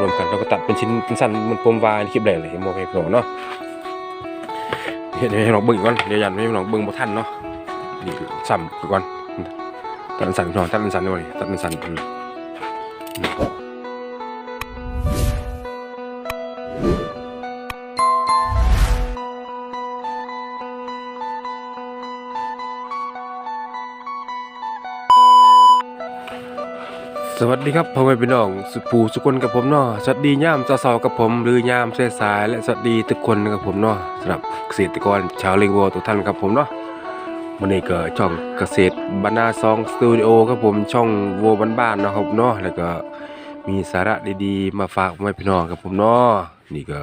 รวมกันเราก็ตัดเป็นชิ้นเป็นสั้นมันปมวายคลิปแรกเลยโมให้พี่น้องเนาะเห็นให้น้องเบิ่งก่อนเดี๋ยวยันให้น้องเบิ่งบ่ทันเนาะนี่ซ้ำอีกก่อนตัดเป็นสั้นพี่น้องตัดเป็นสั้นด้วยตัดเป็นสั้น สวัสดีครับพ่อแม่พี่น้องสุปูสุคนกับผมเนาะสวัสดีย่ามเช้าๆกับผมหรือย่ามเสสาย และสวัสดีทุกคนกับผมเนาะสำหรับเกษตรกรชาวเลงวัวทุกท่านครับผมเนาะวันนี้ก็ช่องเกษตรบรรณาซองสตูดิโอครับผมช่องวัวบ้านๆนะครับเนาะแล้วก็มีสาระดีๆ มาฝากพ่อแม่พี่น้องครับผมเนาะนี่ก็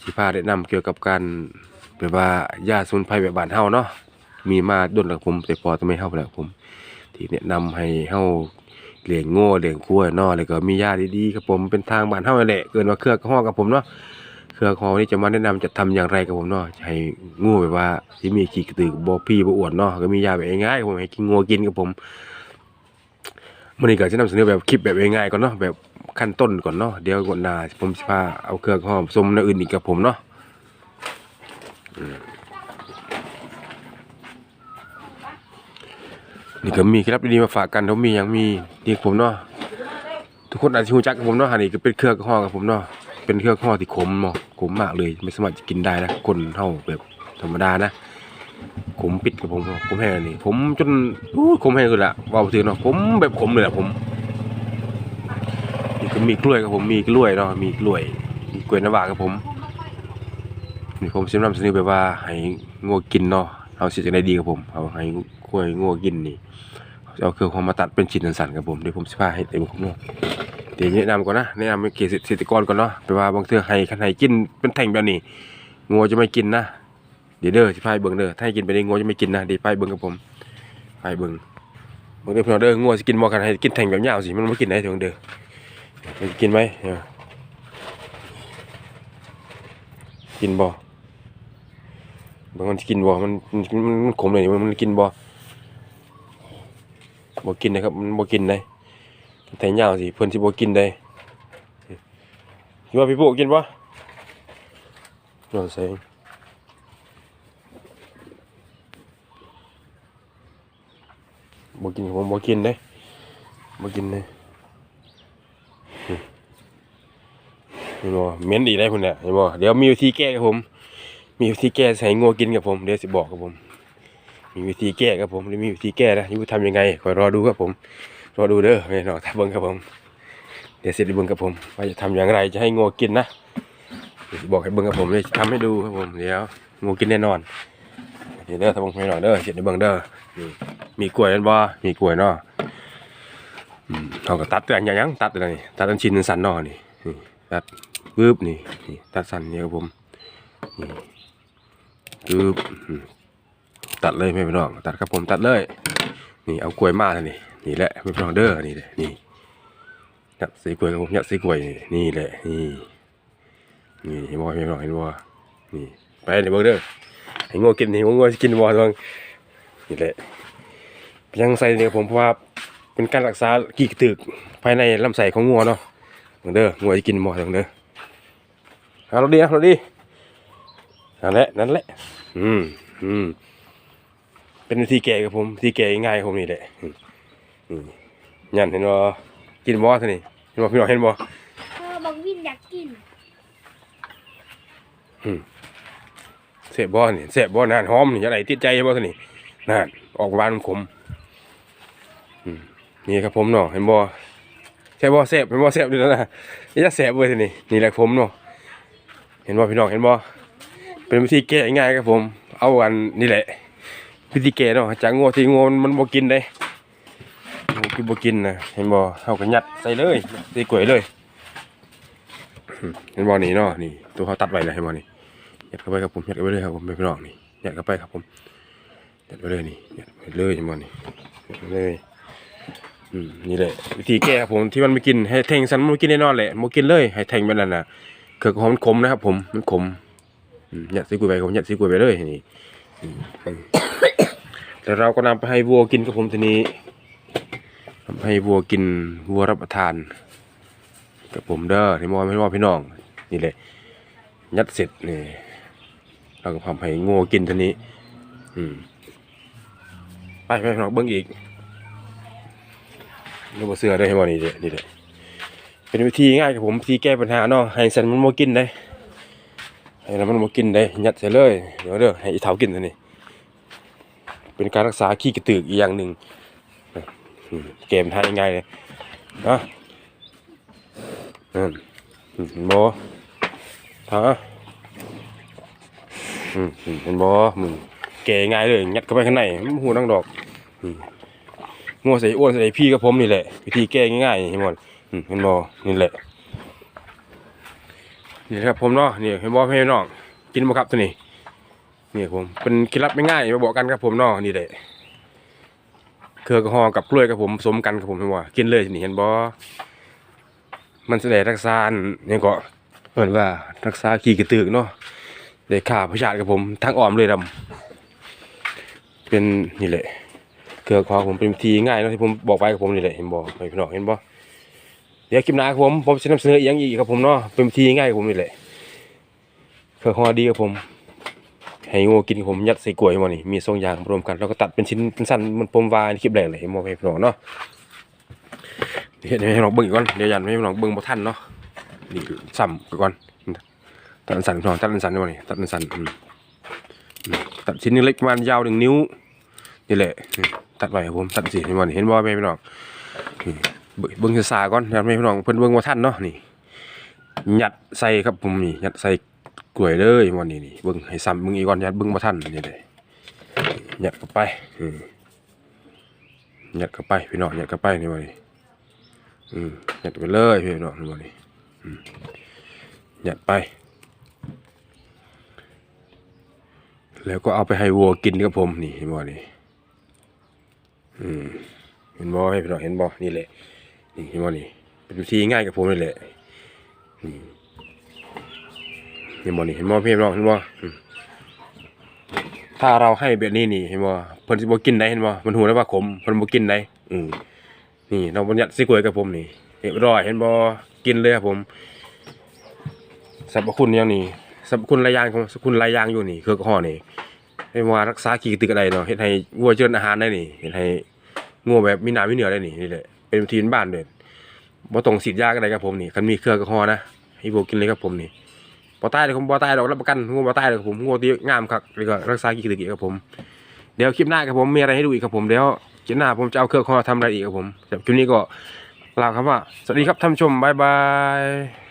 ที่พาแนะนำเกี่ยวกับการแบบว่ายาสมุนไพรแบบบ้านเฮาเนาะมีมาดนแล้วครับผมแต่พอจะไม่เฮาแล้วผม ที่แนะนำให้เฮา เลี้ยงโง่เลี้ยงกล้วยเนาะแล้วก็มียาดีๆครับผมเป็นทางบ้านเฮานั่นแหละเกินว่าเครือห้องกับผมเนาะเครือห้องนี่จะมาแนะนำจะทำอย่างไรกับผมเนาะให้งูแบบว่าที่มีขี้กระตือบ่พี่บ่อ้วนเนาะก็มียาแบบง่ายๆผมให้กินงัวกินกับผมมื้อนี้ก็จะนำเสนอแบบคลิปแบบง่ายๆก่อนเนาะแบบขั้นต้นก่อนเนาะเดี๋ยวก่อนหน้าผมสิพาเอาเครือห้องผสมในอื่นอีกกับผมเนาะอืม นี่ก็มีเคล็ดลับดีๆมาฝากกันเขามียังมีดีกับผมเนาะทุกคนอาจจะรู้จักกับผมเนาะอันนี้ก็เป็นเครือข้อกับผมเนาะเป็นเครือข้อที่ขมเนาะขมมากเลยไม่สามารถจะกินได้นะคนเท่าแบบธรรมดานะขมปิดกับผมเนาะขมแห้งนี่ผมจนอู้ขมแห้งเลยละว่าไปถึงเนาะผมแบบขมเลยอะผมนี่ก็มีกล้วยกับผมมีกล้วยเนาะมีกล้วยมีกล้วยน้ำว้ากับผมนี่ผมสินำเสนอแบบว่าให้งัวกินเนาะเอาสิจะได้ดีกับผมเอาให้ กล้วยงัวกินนี่เอาเครื่องความมาตัดเป็นชิ้นสั้นๆครับผมเดี๋ยวผมสิพาให้เต็มผมเนาะเดี๋ยวแนะนำก่อนนะแนะนำเกษตรกรก่อนเนาะแปว่าบางเทื่อให้คันให้กินเป็นแท่งแบบนี้งัวจะไม่กินนะเดี๋ยวเด้อสิพาให้เบิ่งเด้อถ้าให้กินไปนี่งัวจะไม่กินนะเดี๋ยวพาให้เบิ่งกับผมพาให้เบิ่งเบิ่งเด้อพี่น้องเด้องัวสิกินบ่กันให้กินแท่งแบบยาวสิมันบ่กินได้ถึงเด้อมันกินไหมเออกินบ่บางคนกินบ่มันมันมันมันขมเลยมันมันกินบ่ บ่กินนะครับมันบ่กินได้แต่ยาวสิเพิ่นสิบ่กินได้คิดว่าพี่โบกินบ่นอนใส่บ่กินผมบ่กินได้บ่กินได้อืมเห็นบ่เหม็นอีกได้พุ่นน่ะเห็นบ่เดี๋ยวมีวิธีแก้ครับผม มีวิธีแก้ใส่งัวกินกับผม เดี๋ยวสิบอกครับผม มีวิธีแก้ครับผมหรือมีวิธีแก้นะยูทำยังไงคอยรอดูครับผมรอดูเด้อไม่นอนทับเบิ้งครับผม เดี๋ยวเสร็จเบิ้งครับผมว่าจะทำอย่างไรจะให้งูกินนะบอกให้เบิ้งครับผมเดี๋ยทำให้ดูครับผมเดี๋ยวงูกินแน่นอนเดี๋ยวเด้อทับเบิ้งไม่นอเด้อเสร็จเดี๋ยวเบิ้งเด้อนี่มีกล้วยนั่นบ่มีกล้วยเนาะเขาก็ตัดแต่อย่างยังตัดอะไรนี่ตัดเป็นชิ้นเป็นสันเนาะนี่นี่ตัดปึ๊บนี่นี่ตัดสันเนี่ยครับผมนี่ปึ๊บ ตัดเลยไม่เป็นรองตัดครับผมตัดเลย นี่เอากล้วยมาท่านี่นี่แหละไม่เป็นรองเด้อนี่เลยนี่ยัดใส่กล้วยครับผมยัดใส่กล้วยนี่แหละนี่นี่เห็นบ่ไม่เป็นรองเห็นบ่นี่ไปเดี๋ยวเบิ่งเด้อให้งัวกินนี่งัวสิกินบ่ทางนี่แหละยังใส่เนี่ยผมเพราะว่าเป็นการรักษากีกตึกภายในลำไส้ของงัวเนาะเด้องัวสิกินบ่เบิ่งเด้อเอาเราดีเอาเราดีนั่นแหละนั่นแหละอืมอืม เป็นวิธีแก่กับผมวิธีแก่ง่ายๆของผมนี่แหละอืมอืมยันเห็นบ่กินบ่ท่านี่เห็นบ่พี่น้องเห็นบ่เออบอกวินอยากกินเสพบ่นี่เสพบ่นานหอมนี่อะไรติดใจบ่ท่านี่นั่นออกหวานขมอืมนี่ครับผมเนาะเห็นบ่ใช่บ่เสพเห็นบ่เสพดูแล้วนะนี่จะเสพเว้ยท่านี่นี่แหละผมเนาะเห็นบ่พี่น้องเห็นบ่เป็นวิธีแก้ง่ายครับผม เอาอันนี่แหละ วิธีแกเนาะจากงัวที่งัวมันมันบ่กินได้บ่กินบ่กินนะเห็นบ่เฮาก็ยัดใส่เลยใส่กล้วยเลยเห็นบ่นี่เนาะนี่ตัวเขาตัดไว้แล้วเห็นบ่นี่ยัดเข้าไปครับผมยัดเข้าไปเลยครับผมไม่พี่น้องนี่ยัดเข้าไปครับผมยัดไปเลยนี่ยัดไปเลยเห็นบ่นี่ยัดไปเลยนี่แหละวิธีแก้ครับผมที่มันไม่กินให้แทงสันมันบ่กินแน่นอนแหละบ่กินเลยให้แทงไปนั่นน่ะเครือของมันขมนะครับผมมันขมอืมยัดใส่กล้ยไปผมยัดใส่กล้ยไปเลยนี่ แล้วเราก็นำไปให้วัวกินครับผมทีนี้ทำให้วัวกินวัวรับประทานกับผมเด้อที่มอพี่น้องพี่น้อง นี่เลยยัดเสร็จนี่เราก็ทำให้งัวกินทีนี้ อืมไปไปพี่น้องเบิ้งอีกนี่บ่เสือได้ให้บ่นี่เด้นี่เด้เป็นวิธีง่ายครับผมวิธีแก้ปัญหาเนาะให้สันมันบ่กินได้ ให้แล้วมันบ่กินได้ยัดใส่เลยเดี๋ยวเด้อให้อีเฒ่ากินทีนี้ เป็นการรักษาขี้กระตือกอีกอย่างหนึ่งอืมแก้ปัญหาง่ายเลยนะอืมอืมเห็นบ่ฮะอืมอืมเห็นบ่มึงแก่ง่ายเลยยัดเข้าไปข้างในมันหูดังดอกงัวใส่อ้วนใส่พี่กับผมนี่แหละวิธีแก้ง่ายๆเห็นบ่อเห็นบ่นี่แหละ นี่ครับผมเนาะนี่เห็นบ่พี่น้องกินบ่ครับตัวนี้นี่ผมเป็นเคล็ดลับง่ายมาบอกกันครับผมเนาะนี่แหละเครือแอลกอฮอกับกล้วยกับผมผสมกันครับผมเห็นบ่กินเลยนี่เห็นบ่มันแสดงรักษาอันนี่ก็เหมือนว่ารักษาขี้กระตือกเนาะได้ข่าพยาธิกับผมทั้งอ้อมเลยดำเป็นนี่แหละเกลือคอผมเป็นวิธีง่ายเนาะที่ผมบอกไปกับผมนี่แหละเห็นบ่ไปพี่น้องเห็นบ่ เดี๋ยวคลิปหน้าครับผมผมจะนำเสนออีกอย่างอีกครับผมเนาะเป็นวิธีง่ายกับผมนี่แหละเกลือคอดีกับผมให้งูกินผมยัดใส่กล้วยมานี่มีสองอย่างรวมกันแล้วก็ตัดเป็นชิ้นเป็นสั้นมันผมวาในคลิปแรกเลยเห็นบ่ไปพี่น้องเนาะเฮ็ดให้น้องเบิ่งก่อนเดี๋ยวยันให้น้องเบิ่งบ่ทันเนาะนี่คือซ้ำก่อนตัดอันสันพี่น้องตัดอันสันได้บ่นี่ตัดอันสันตัดชิ้นเล็กประมาณยาวหนึ่งนิ้วนี่แหละตัดไว้ครับผมตัดสิเห็นบ่นี่เห็นบ่แม่พี่น้อง เบิ่งเบิ่งซ่าก่อนยันให้พี่น้องเพิ่นเบิ่งบ่ทันเนาะนี่ยัดใส่ครับผมนี่ยัดใส่กล้วยเลยบ่นี่นี่เบิ่งให้ซ้ำเบิ่งอีกก่อนยัดเบิ่งบ่ทันนี่เลยยัดเข้าไปอืยัดเข้าไปพี่น้องยัดเข้าไปนี่บ่นี่อืยัดไปเลยพี่น้องดูนี่อืมยัดไป แล้วก็เอาไปให้วัวกินครับผมนี่เห็นบ่นี่อืมเห็นบ่ให้พี่น้องเห็นบ่นี่แหละ นี่เห็นบ่นี่เป็นวิธีง่ายกับผมนี่แหละนี่เห็นบ่นี่เห็นบ่พี่น้องเห็นบ่อืมถ้าเราให้แบบนี้นี่เห็นบ่เพิ่นสิบ่กินได้เห็นบ่มันหูได้ว่าขมเพิ่นบ่กินได้อืมนี่น้องบัญญัติสิกล้วยกับผมนี่เรียบร้อยเห็นบ่กินเลยครับผมสรรพคุณอย่างนี้สรรพคุณหลายอย่างของสรรพคุณหลายอย่างอยู่นี่เครือข้อนี่ไม่ว่ารักษาขี้กระตึกอะไรเนาะเฮ็ดให้วัวเจริญอาหารได้นี่เฮ็ดให้งัวแบบมีน้ำมีเนื้อได้นี่นี่แหละ เป็นวิธีบ้านเด้บ่ต้องสีดยาก็ไรครับผมนี่คันมีเครือแองกอฮอนะให้วัวกินเลยครับผมนี่บ่ตายเลยผมบ่ตายดอกรับประกันงัวบ่ตายเลยครับผมงัวตีงามครับแล้วก็รักษาขี้กระตึกอีกครับผมเดี๋ยวคลิปหน้าครับผมมีอะไรให้ดูอีกครับผมเดี๋ยวคลิปหน้าผมจะเอาเครื่องคอทำอะไรอีกครับผมสำหรับคลิปนี้ก็ลาครับว่าสวัสดีครับท่านผู้ชมบายบาย